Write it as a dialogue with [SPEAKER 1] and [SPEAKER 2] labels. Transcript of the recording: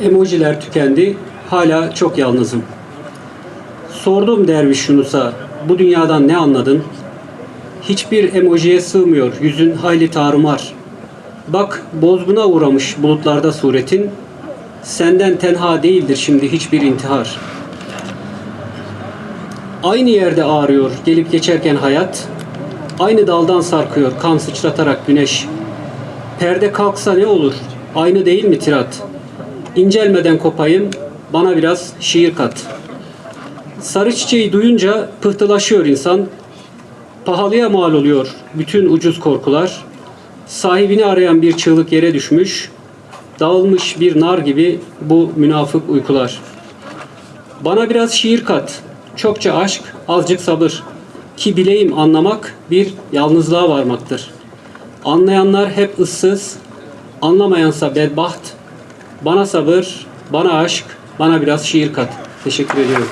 [SPEAKER 1] Emojiler tükendi. Hala çok yalnızım. Sordum derviş Yunus'a bu dünyadan ne anladın? Hiçbir emojiye sığmıyor yüzün hayli tarumar. Bak bozguna uğramış bulutlarda suretin. Senden tenha değildir şimdi hiçbir intihar. Aynı yerde ağrıyor gelip geçerken hayat. Aynı daldan sarkıyor kan sıçratarak güneş. Perde kalksa ne olur? Aynı değil mi tirat? İncelmeden kopayım, bana biraz şiir kat. Sarı çiçeği duyunca pıhtılaşıyor insan. Pahalıya mal oluyor bütün ucuz korkular. Sahibini arayan bir çığlık yere düşmüş. Dağılmış bir nar gibi bu münafık uykular. Bana biraz şiir kat. Çokça aşk, azıcık sabır. Ki bileyim anlamak bir yalnızlığa varmaktır. Anlayanlar hep ıssız, anlamayansa bedbaht. Bana sabır, bana aşk, bana biraz şiir kat. Teşekkür ediyorum.